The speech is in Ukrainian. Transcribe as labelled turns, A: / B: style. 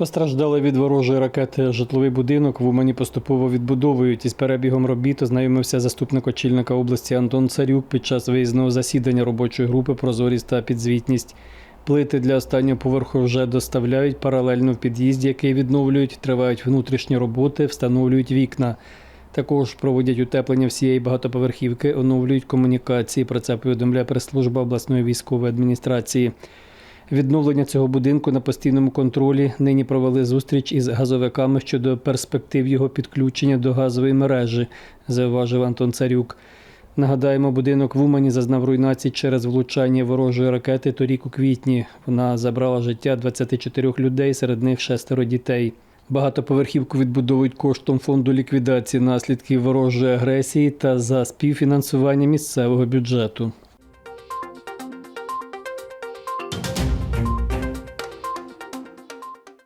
A: Постраждали від ворожої ракети житловий будинок. В Умані поступово відбудовують. Із перебігом робіт ознайомився заступник очільника області Антон Царюк під час виїзного засідання робочої групи Прозорість та підзвітність. Плити для останнього поверху вже доставляють паралельно в під'їзді, який відновлюють. Тривають внутрішні роботи, встановлюють вікна. Також проводять утеплення всієї багатоповерхівки, оновлюють комунікації. Про це повідомляє прес-служба обласної військової адміністрації. Відновлення цього будинку на постійному контролі нині провели зустріч із газовиками щодо перспектив його підключення до газової мережі, зауважив Антон Царюк. Нагадаємо, будинок в Умані зазнав руйнації через влучання ворожої ракети торік у квітні. Вона забрала життя 24 людей, серед них шестеро дітей. Багатоповерхівку відбудовують коштом фонду ліквідації наслідків ворожої агресії та за співфінансування місцевого бюджету.